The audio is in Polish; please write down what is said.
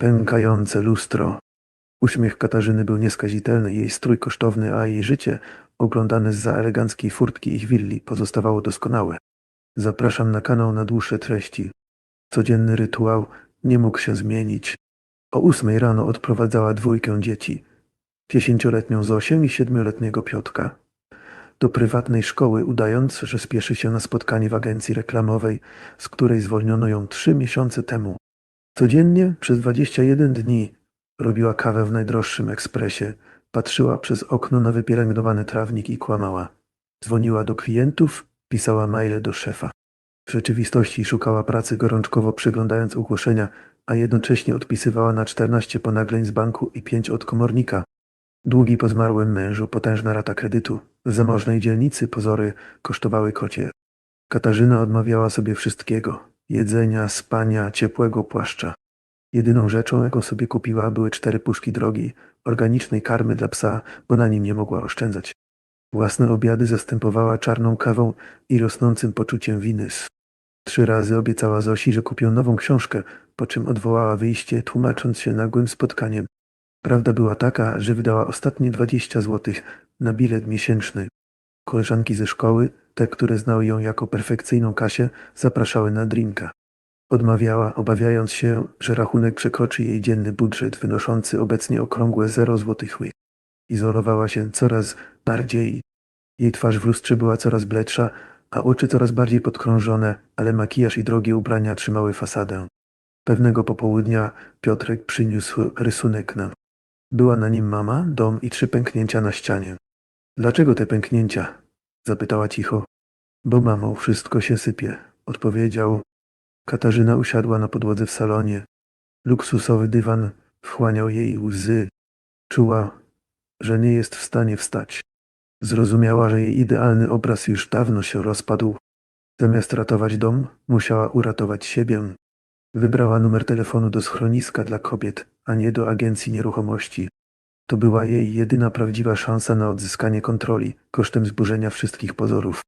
Pękające lustro. Uśmiech Katarzyny był nieskazitelny, jej strój kosztowny, a jej życie, oglądane zza eleganckiej furtki ich willi, pozostawało doskonałe. Zapraszam na kanał na dłuższe treści. Codzienny rytuał nie mógł się zmienić. O ósmej rano odprowadzała dwójkę dzieci. Dziesięcioletnią Zosię i siedmioletniego Piotka. Do prywatnej szkoły, udając, że spieszy się na spotkanie w agencji reklamowej, z której zwolniono ją trzy miesiące temu. Codziennie przez 21 dni robiła kawę w najdroższym ekspresie, patrzyła przez okno na wypielęgnowany trawnik i kłamała. Dzwoniła do klientów, pisała maile do szefa. W rzeczywistości szukała pracy gorączkowo przyglądając ogłoszenia, a jednocześnie odpisywała na 14 ponagleń z banku i 5 od komornika. Długi po zmarłym mężu, potężna rata kredytu. W zamożnej dzielnicy pozory kosztowały kocie. Katarzyna odmawiała sobie wszystkiego. Jedzenia, spania, ciepłego płaszcza. Jedyną rzeczą, jaką sobie kupiła, były cztery puszki drogi, organicznej karmy dla psa, bo na nim nie mogła oszczędzać. Własne obiady zastępowała czarną kawą i rosnącym poczuciem winy. Trzy razy obiecała Zosi, że kupią nową książkę, po czym odwołała wyjście, tłumacząc się nagłym spotkaniem. Prawda była taka, że wydała ostatnie 20 złotych na bilet miesięczny. Koleżanki ze szkoły, te, które znały ją jako perfekcyjną Kasię, zapraszały na drinka. Odmawiała, obawiając się, że rachunek przekroczy jej dzienny budżet wynoszący obecnie okrągłe 0 złotych łyk. Izolowała się coraz bardziej. Jej twarz w lustrze była coraz bledsza, a oczy coraz bardziej podkrążone, ale makijaż i drogie ubrania trzymały fasadę. Pewnego popołudnia Piotrek przyniósł rysunek nam. Była na nim mama, dom i trzy pęknięcia na ścianie. Dlaczego te pęknięcia? Zapytała cicho. Bo mamo, wszystko się sypie, odpowiedział. Katarzyna usiadła na podłodze w salonie. Luksusowy dywan wchłaniał jej łzy. Czuła, że nie jest w stanie wstać. Zrozumiała, że jej idealny obraz już dawno się rozpadł. Zamiast ratować dom, musiała uratować siebie. Wybrała numer telefonu do schroniska dla kobiet, a nie do agencji nieruchomości. To była jej jedyna prawdziwa szansa na odzyskanie kontroli kosztem zburzenia wszystkich pozorów.